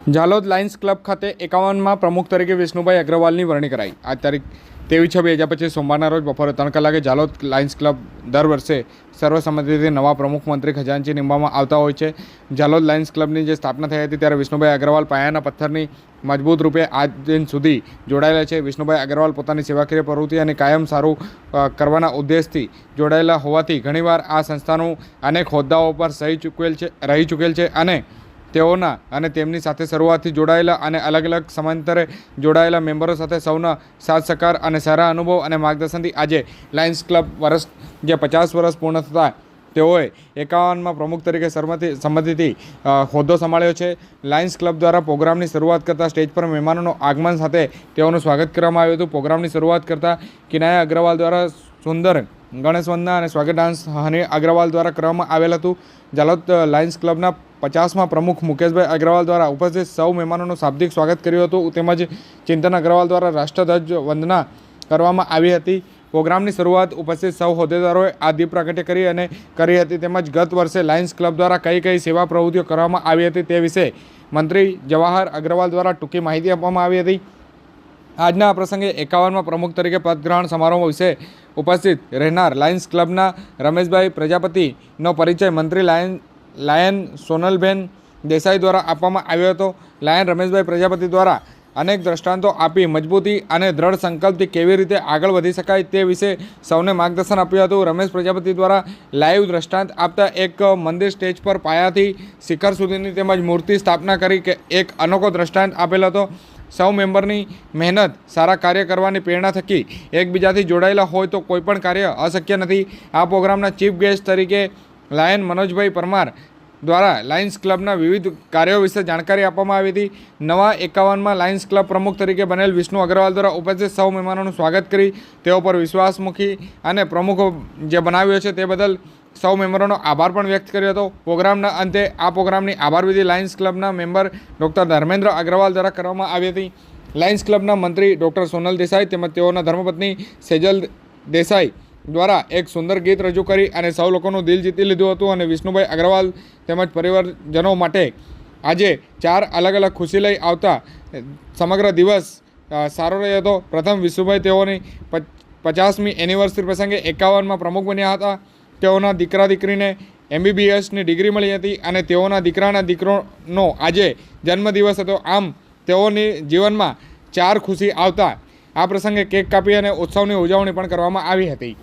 Jhalod Lions club ખાતે એકાવનમાં પ્રમુખ તરીકે વિષ્ણુભાઈ અગ્રવાલની વરણી કરાઈ. આ તારીખ તેવી છ બે હજાર પચીસ સોમવારના રોજ બપોરે ત્રણ કલાકે જાલોદ લાયન્સ ક્લબ દર વર્ષે સર્વસંમતિથી નવા પ્રમુખ મંત્રી ખજાનચી નિમવામાં આવતા હોય છે. ઝાલોદ લાયન્સ ક્લબની જે સ્થાપના થઈ હતી ત્યારે વિષ્ણુભાઈ અગ્રવાલ પાયાના પથ્થરની મજબૂત રૂપે આજ દિન સુધી જોડાયેલા છે. વિષ્ણુભાઈ અગ્રવાલ પોતાની સેવાકીય પ્રવૃત્તિ અને કાયમ સારું કરવાના ઉદ્દેશથી જોડાયેલા હોવાથી ઘણીવાર આ સંસ્થાનું અનેક હોદ્દાઓ પર સહી ચૂકવેલ છે, રહી ચૂકેલ છે અને તેઓના અને તેમની સાથે શરૂઆતથી જોડાયેલા અને અલગ અલગ સમાંતરે જોડાયેલા મેમ્બરો સાથે સૌના સાથ સહકાર અને સારા અનુભવ અને માર્ગદર્શનથી આજે લાયન્સ ક્લબ વર્ષ જે પચાસ વર્ષ પૂર્ણ થતાં તેઓએ એકાવનમાં પ્રમુખ તરીકે સરમતી સંમતિથી હોદ્દો સંભાળ્યો છે. લાયન્સ ક્લબ દ્વારા પ્રોગ્રામની શરૂઆત કરતાં સ્ટેજ પર મહેમાનોનું આગમન સાથે તેઓનું સ્વાગત કરવામાં આવ્યું હતું. પ્રોગ્રામની શરૂઆત કરતાં કિનાયા અગ્રવાલ દ્વારા સુંદર ગણેશ વંદના અને સ્વાગત ડાન્સ હની અગ્રવાલ દ્વારા કરવામાં આવેલ હતું. જાલોદ લાયન્સ ક્લબના પચાસમાં પ્રમુખ મુકેશભાઈ અગ્રવાલ દ્વારા ઉપસ્થિત સૌ મહેમાનોનું શાબ્દિક સ્વાગત કર્યું હતું. તેમજ ચિંતન અગ્રવાલ દ્વારા રાષ્ટ્રધ્વજ વંદના કરવામાં આવી હતી. પ્રોગ્રામની શરૂઆત ઉપસ્થિત સૌ હોદ્દેદારોએ આ દીપ પ્રાગટ્ય કરી અને કરી હતી. તેમજ ગત વર્ષે લાયન્સ ક્લબ દ્વારા કઈ કઈ સેવા પ્રવૃત્તિઓ કરવામાં આવી હતી તે વિશે મંત્રી જવાહર અગ્રવાલ દ્વારા ટૂંકી માહિતી આપવામાં આવી હતી. આજના આ પ્રસંગે એકાવનમાં પ્રમુખ તરીકે પદગ્રહણ સમારોહ વિશે ઉપસ્થિત રહેનાર લાયન્સ ક્લબના રમેશભાઈ પ્રજાપતિનો પરિચય મંત્રી લાયન લાયન સોનલબેન દેસાઈ દ્વારા આપવામાં આવ્યો હતો. લાયન રમેશભાઈ પ્રજાપતિ દ્વારા અનેક દ્રષ્ટાંતો આપી મજબૂતી અને દ્રઢ સંકલ્પથી કેવી રીતે આગળ વધી શકાય તે વિશે સૌને માર્ગદર્શન આપ્યું હતું. રમેશ પ્રજાપતિ દ્વારા લાઈવ દ્રષ્ટાંત આપતા એક મંદિર સ્ટેજ પર પાયાથી શિખર સુધીની તેમજ મૂર્તિ સ્થાપના કરી કે એક અનોખો દ્રષ્ટાંત આપેલ હતો. સૌ મેમ્બરની મહેનત, સારા કાર્ય કરવાની પ્રેરણા થકી એકબીજાથી જોડાયેલા હોય તો કોઈપણ કાર્ય અશક્ય નથી. આ પ્રોગ્રામના ચીફ ગેસ્ટ તરીકે લાયન મનોજભાઈ પરમાર દ્વારા લાયન્સ ક્લબના વિવિધ કાર્યો વિશે જાણકારી આપવામાં આવી હતી. નવા એકાવનમાં લાયન્સ ક્લબ પ્રમુખ તરીકે બનેલ વિષ્ણુ અગ્રવાલ દ્વારા ઉપસ્થિત સૌ મહેમાનોનું સ્વાગત કરી. તેઓ પર વિશ્વાસ મૂકી અને પ્રમુખ જે બનાવ્યો છે તે બદલ સૌ મેમ્બરોનો આભાર પણ વ્યક્ત કર્યો હતો. પ્રોગ્રામના અંતે આ પ્રોગ્રામની આભાર વિધિ લાયન્સ ક્લબના મેમ્બર ડૉક્ટર ધર્મેન્દ્ર અગ્રવાલ દ્વારા કરવામાં આવી હતી. લાયન્સ ક્લબના મંત્રી ડૉક્ટર સોનલ દેસાઈ તેમજ તેઓના ધર્મપત્ની સેજલ દેસાઈ દ્વારા એક સુંદર ગીત રજૂ કરી અને સૌ લોકોનું દિલ જીતી લીધું હતું અને વિષ્ણુભાઈ અગ્રવાલ તેમજ પરિવારજનો માટે આજે ચાર અલગ અલગ ખુશી લઈ આવતા સમગ્ર દિવસ સારો રહ્યો હતો. પ્રથમ વિષ્ણુભાઈ તેઓની પચ- પચાસમી એનિવર્સરી પ્રસંગે એકાવનમાં પ્રમુખ બન્યા હતા. તેઓના દીકરા દીકરીને એમબીબીએસની ડિગ્રી મળી હતી અને તેઓના દીકરાના દીકરોનો આજે જન્મદિવસ હતો. આમ તેઓની જીવનમાં ચાર ખુશી આવતા આ પ્રસંગે કેક કાપી અને ઉત્સવની ઉજવણી પણ કરવામાં આવી હતી.